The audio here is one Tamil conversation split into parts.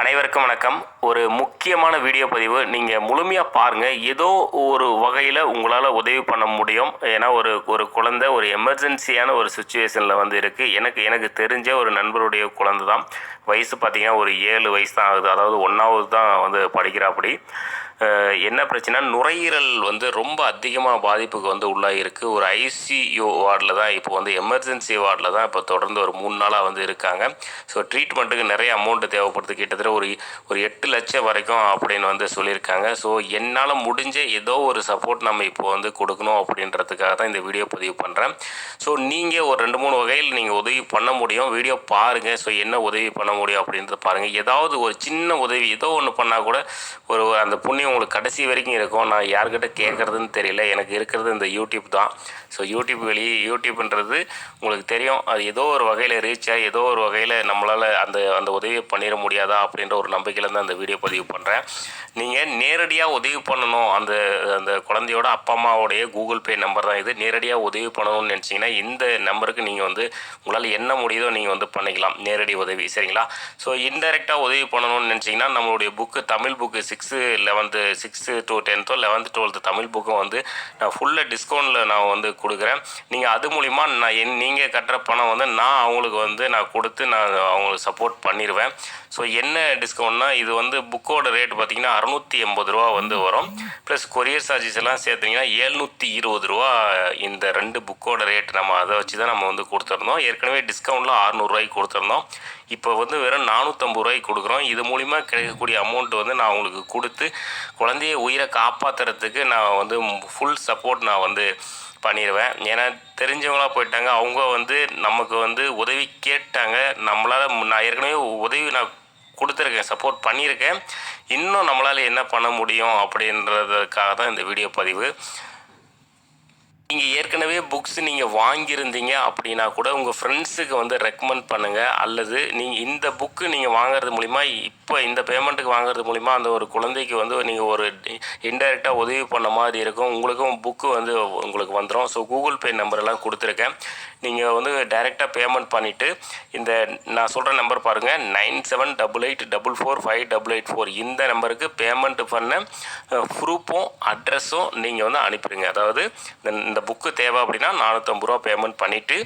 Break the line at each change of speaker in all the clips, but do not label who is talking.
அனைவருக்கும் வணக்கம். ஒரு முக்கியமான வீடியோ பதிவு. நீங்கள் முழுமையாக பாருங்கள் ஏதோ ஒரு வகையில் உங்களால் உதவி பண்ண முடியும். ஏன்னா ஒரு ஒரு குழந்தை ஒரு எமர்ஜென்சியான ஒரு சுச்சுவேஷனில் வந்து இருக்குது எனக்கு எனக்கு தெரிஞ்ச ஒரு நண்பருடைய குழந்தை தான் வயசு பார்த்திங்கன்னா ஒரு ஏழு வயசு தான் ஆகுது. அதாவது ஒன்றாவது தான் வந்து படிக்கிறாப்படி. என்ன பிரச்சனை நுரையீரல் வந்து ரொம்ப அதிகமாக பாதிப்புக்கு வந்து உள்ளாகிருக்கு ஒரு ஐசியூ வார்டில் தான் இப்போ வந்து எமர்ஜென்சி வார்டில் தான் இப்போ தொடர்ந்து ஒரு மூணு நாளாக வந்து இருக்காங்க. ஸோ ட்ரீட்மெண்ட்டுக்கு நிறைய அமௌண்ட்டு தேவைப்படுது. கிட்டத்தட்ட ஒரு ஒரு எட்டு லட்சம் வரைக்கும் அப்படின்னு வந்து சொல்லியிருக்காங்க. ஸோ என்னால் முடிஞ்ச ஏதோ ஒரு சப்போர்ட் நம்ம இப்போ வந்து கொடுக்கணும் அப்படின்றதுக்காக தான் இந்த வீடியோ பதிவு பண்ணுறேன் ஸோ நீங்கள் ஒரு ரெண்டு மூணு வகையில் நீங்கள் உதவி பண்ண முடியும். வீடியோ பாருங்கள் ஸோ என்ன உதவி பண்ண முடியும் அப்படின்றத பாருங்கள் ஏதாவது ஒரு சின்ன உதவி ஏதோ ஒன்று பண்ணால் கூட ஒரு அந்த புண்ணியம் உங்களுக்கு கடைசி வரைக்கும் இருக்கும். நான் யார்கிட்ட கேட்குறதுன்னு தெரியல. எனக்கு இருக்கிறது இந்த யூடியூப் தான். ஸோ யூடியூப் வெளியே யூடியூப்ன்றது உங்களுக்கு தெரியும். அது ஏதோ ஒரு வகையில் ரீச் ஆகி ஏதோ ஒரு வகையில் நம்மளால் அந்த அந்த உதவியை பண்ணிட முடியாதா அப்படின்ற ஒரு நம்பிக்கையில் தான் அந்த வீடியோ பதிவு பண்ணுறேன் நீங்கள் நேரடியாக உதவி பண்ணணும். அந்த அந்த குழந்தையோட அப்பா அம்மாவோடைய கூகுள் பே நம்பர் தான் இது. நேரடியாக உதவி பண்ணணும்னு நினச்சிங்கன்னா இந்த நம்பருக்கு நீங்கள் வந்து உங்களால் என்ன முடியுதோ நீங்கள் வந்து பண்ணிக்கலாம். நேரடி உதவி. சரிங்களா? ஸோ இன்டெரக்டாக உதவி பண்ணணும்னு நினச்சிங்கன்னா நம்மளுடைய book Tamil book sixth eleventh sixth to டென்த்தோ eleventh twelfth Tamil புக்கும் வந்து நான் ஃபுல்லாக டிஸ்கவுண்ட்டில் நான் வந்து கொடுக்குறேன். நீங்கள் அது மூலிமா நான் என் நீங்கள் கட்டுற பணம் வந்து நான் அவங்களுக்கு வந்து நான் கொடுத்து நான் அவங்களுக்கு சப்போர்ட் பண்ணிடுவேன் ஸோ என்ன டிஸ்கவுண்ட்னா இது வந்து புக்கோட ரேட் பார்த்தீங்கன்னா அறநூற்றி எண்பது ரூபா வந்து வரும். ப்ளஸ் கொரியர் சார்ஜஸ் எல்லாம் சேர்த்திங்கன்னா ஏழ்நூற்றி இருபது ரூபா இந்த ரெண்டு புக்கோட ரேட் நம்ம அதை வச்சு தான் நம்ம வந்து கொடுத்துருந்தோம். ஏற்கனவே டிஸ்கவுண்ட்டில் அறநூறுவாய்க்கு கொடுத்துருந்தோம். இப்போ வந்து வெறும் நானூற்றம்பது ரூபாய்க்கு கொடுக்குறோம். இது மூலிமா கிடைக்கக்கூடிய அமௌண்ட் வந்து நான் உங்களுக்கு கொடுத்து குழந்தைய உயிரை காப்பாற்றுறதுக்கு நான் வந்து ஃபுல் சப்போர்ட் நான் வந்து பண்ணிடுவேன் ஏன்னா தெரிஞ்சவங்களாக போயிட்டாங்க. அவங்க வந்து நமக்கு வந்து உதவி கேட்டாங்க. நம்மளால் நான் ஏற்கனவே உதவி நான் கொடுத்துருக்கேன் சப்போர்ட் பண்ணியிருக்கேன். இன்னும் நம்மளால் என்ன பண்ண முடியும் அப்படின்றதுக்காக தான் இந்த வீடியோ பதிவு. நீங்கள் ஏற்கனவே புக்ஸ் நீங்கள் வாங்கியிருந்தீங்க அப்படின்னா கூட உங்கள் ஃப்ரெண்ட்ஸுக்கு வந்து ரெக்கமெண்ட் பண்ணுங்கள் அல்லது நீங்கள் இந்த புக்கு நீங்கள் வாங்குறது மூலிமா இப்போ இந்த பேமெண்ட்டுக்கு வாங்குறது மூலிமா அந்த ஒரு குழந்தைக்கு வந்து நீங்கள் ஒரு இன்டெரக்டாக உதவி பண்ண மாதிரி இருக்கும். உங்களுக்கும் புக்கு வந்து உங்களுக்கு வந்துடும் ஸோ கூகுள் பே நம்பர் எல்லாம் கொடுத்துருக்கேன். நீங்கள் வந்து டைரெக்டாக பேமெண்ட் பண்ணிவிட்டு இந்த நான் சொல்கிற நம்பர் பாருங்கள் nine seven double eight double four five double eight four இந்த நம்பருக்கு பேமெண்ட் பண்ண ப்ரூஃபும் அட்ரஸும் நீங்கள் வந்து அனுப்பிடுங்க. அதாவது இந்த இந்த புக்கு தேவை அப்படின்னா நானூற்றம்பது ரூபா பேமெண்ட் பண்ணிவிட்டு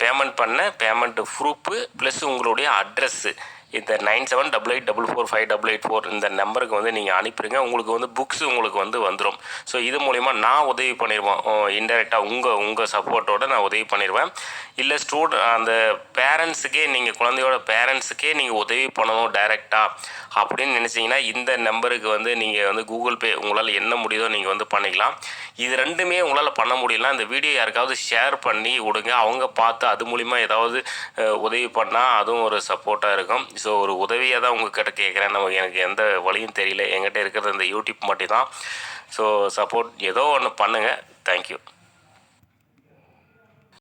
பேமெண்ட் பண்ண பேமெண்ட்டு ப்ரூஃபு ப்ளஸ் உங்களுடைய அட்ரஸ்ஸு இந்த nine seven double eight double four five double eight four இந்த நம்பருக்கு வந்து நீங்கள் அனுப்பிடுங்க. உங்களுக்கு வந்து புக்ஸ் உங்களுக்கு வந்து வந்துடும் ஸோ இது மூலிமா நான் உதவி பண்ணிடுவேன். இன்டெரக்டாக உங்கள் உங்கள் சப்போர்ட்டோட நான் உதவி பண்ணிடுவேன். இல்லை ஸ்டூடெண்ட் அந்த பேரண்ட்ஸுக்கே நீங்கள் குழந்தையோட பேரண்ட்ஸுக்கே நீங்கள் உதவி பண்ணணும் டைரெக்டாக அப்படின்னு நினச்சிங்கன்னா இந்த நம்பருக்கு வந்து நீங்கள் வந்து கூகுள் பே உங்களால் என்ன முடியுதோ நீங்கள் வந்து பண்ணிக்கலாம். இது ரெண்டுமே உங்களால் பண்ண முடியலாம் இந்த வீடியோ யாருக்காவது ஷேர் பண்ணி விடுங்க. அவங்க பார்த்து அது மூலிமா ஏதாவது உதவி பண்ணால் அதுவும் ஒரு சப்போர்ட்டாக இருக்கும். ஸோ ஒரு உதவியாக தான் உங்ககிட்ட கேட்குறேன் நமக்கு எனக்கு எந்த வழியும் தெரியல. என்கிட்ட இருக்கிறது இந்த யூடியூப் மட்டும் தான் ஸோ சப்போர்ட் ஏதோ ஒன்று பண்ணுங்கள் தேங்க்யூ